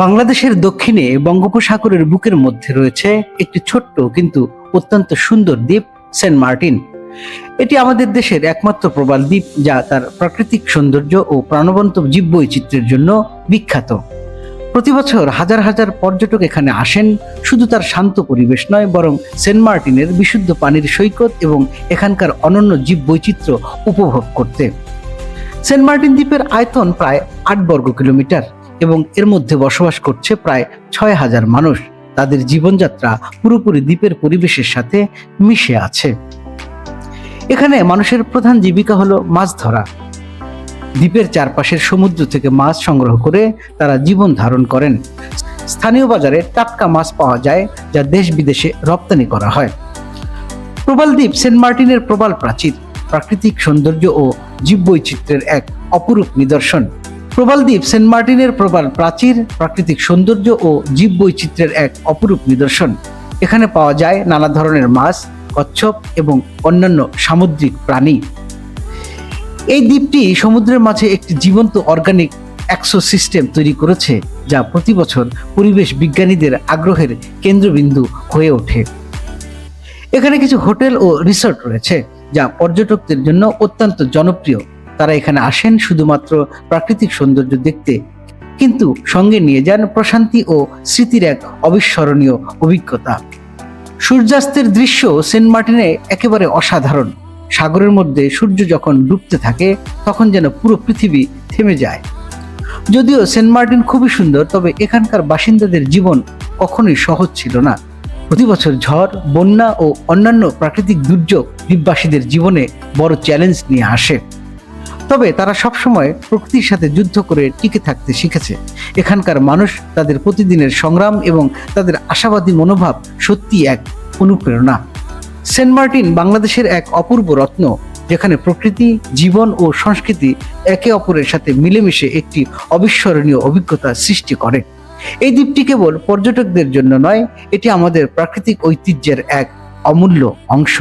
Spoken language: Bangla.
বাংলাদেশের দক্ষিণে বঙ্গোপসাগরের বুকের মধ্যে রয়েছে একটি ছোট্ট কিন্তু অত্যন্ত সুন্দর দ্বীপ, সেন্ট মার্টিন। এটি আমাদের দেশের একমাত্র প্রবাল দ্বীপ যা তার প্রাকৃতিক সৌন্দর্য ও প্রাণবন্ত জীববৈচিত্র্যের জন্য বিখ্যাত। প্রতি বছর হাজার হাজার পর্যটক এখানে আসেন, শুধু তার শান্ত পরিবেশ নয়, বরং সেন্ট মার্টিনের বিশুদ্ধ পানির সৈকত এবং এখানকার অনন্য জীববৈচিত্র্য উপভোগ করতে। সেন্ট মার্টিন দ্বীপের আয়তন প্রায় আট বর্গ কিলোমিটার। এবং এর মধ্যে বসবাস করছে প্রায় ছয় হাজার মানুষ। তাদের জীবনযাত্রা পুরোপুরি দ্বীপের পরিবেশের সাথে মিশে আছে। এখানে মানুষের প্রধান জীবিকা হলো মাছ ধরা। দ্বীপের চারপাশের সমুদ্র থেকে মাছ সংগ্রহ করে তারা জীবন ধারণ করেন। স্থানীয় বাজারে টাটকা মাছ পাওয়া যায়, যা দেশ বিদেশে রপ্তানি করা হয়। প্রবাল দ্বীপ সেন্ট মার্টিনের প্রবাল প্রাচীর, প্রাকৃতিক সৌন্দর্য ও জীববৈচিত্র্যের এক অপরূপ নিদর্শন। প্রবাল দ্বীপ সেন্ট মার্টিনের প্রবাল প্রাচীর, প্রাকৃতিক সৌন্দর্য ও জীববৈচিত্র্যের এক অপরূপ নিদর্শন। এখানে পাওয়া যায় নানা ধরনের মাছ, কচ্ছপ এবং অন্যান্য সামুদ্রিক প্রাণী। এই দ্বীপটি সমুদ্রের মাঝে একটি জীবন্ত অর্গানিক অ্যাক্সো সিস্টেম তৈরি করেছে, যা প্রতি বছর পরিবেশ বিজ্ঞানীদের আগ্রহের কেন্দ্রবিন্দু হয়ে ওঠে। এখানে কিছু হোটেল ও রিসর্ট রয়েছে, যা পর্যটকদের জন্য অত্যন্ত জনপ্রিয়। তারা এখানে আসেন শুধুমাত্র প্রাকৃতিক সৌন্দর্য দেখতে। কিন্তু সঙ্গে নিয়ে যান প্রশান্তি ও স্মৃতির এক অবিস্মরণীয় অভিজ্ঞতা। সূর্যাস্তের দৃশ্য সেন্ট মার্টিনে একেবারে অসাধারণ। সাগরের মধ্যে সূর্য যখন ডুবতে থাকে, তখন যেন পুরো পৃথিবী থেমে যায়। যদিও সেন্ট মার্টিন খুবই সুন্দর, তবে এখানকার বাসিন্দাদের জীবন কখনোই সহজ ছিল না। প্রতি বছর ঝড়, বন্যা ও অন্যান্য প্রাকৃতিক দুর্যোগ দ্বীপবাসীদের জীবনে বড় চ্যালেঞ্জ নিয়ে আসে। তবে তারা সবসময় প্রকৃতির সাথে যুদ্ধ করে টিকে থাকতে শিখেছে। এখানকার মানুষ তাদের প্রতিদিনের সংগ্রাম এবং তাদের আশাবাদী মনোভাব সত্যি এক অনুপ্রেরণা। সেন্ট মার্টিন বাংলাদেশের এক অপূর্ব রত্ন, যেখানে প্রকৃতি, জীবন ও সংস্কৃতি একে অপরের সাথে মিলেমিশে একটি অবিস্মরণীয় অভিজ্ঞতা সৃষ্টি করে। এই দ্বীপটি কেবল পর্যটকদের জন্য নয়, এটি আমাদের প্রাকৃতিক ঐতিহ্যের এক অমূল্য অংশ।